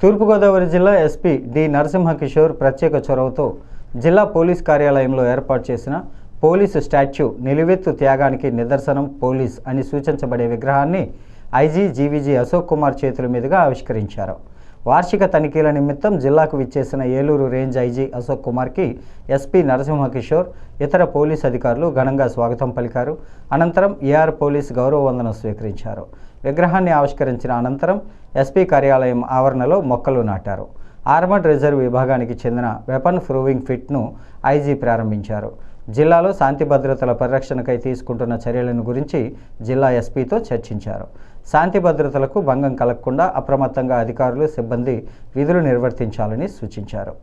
తూర్పుగోదావరి జిల్లా SP D Narasimha Kishore ప్రత్యేక చొరవతో జిల్లా పోలీస్ కార్యాలయంలో ఏర్పాటు చేసిన పోలీసు స్టాచ్యూ నిలువెత్తు త్యాగానికి నిదర్శనం పోలీస్ అని సూచించబడే విగ్రహాన్ని ఐజీ జీవీజీ అశోక్ కుమార్ చేతుల మీదుగా ఆవిష్కరించారు. వార్షిక తనిఖీల నిమిత్తం జిల్లాకు విచ్చేసిన ఏలూరు రేంజ్ ఐజీ అశోక్ కుమార్కి ఎస్పీ నరసింహకిషోర్ ఇతర పోలీస్ అధికారులు ఘనంగా స్వాగతం పలికారు. అనంతరం ఏఆర్ పోలీస్ గౌరవ వందనం స్వీకరించారు. విగ్రహాన్ని ఆవిష్కరించిన అనంతరం ఎస్పీ కార్యాలయం ఆవరణలో మొక్కలు నాటారు. ఆర్మడ్ రిజర్వ్ విభాగానికి చెందిన వెపన్ ప్రూవింగ్ ఫిట్ను ఐజీ ప్రారంభించారు. జిల్లాలో శాంతి భద్రతల పరిరక్షణకై తీసుకుంటున్న చర్యలను గురించి జిల్లా ఎస్పీతో చర్చించారు. శాంతి భద్రతలకు భంగం కలగకుండా అప్రమత్తంగా అధికారులు సిబ్బంది విధులు నిర్వర్తించాలని సూచించారు.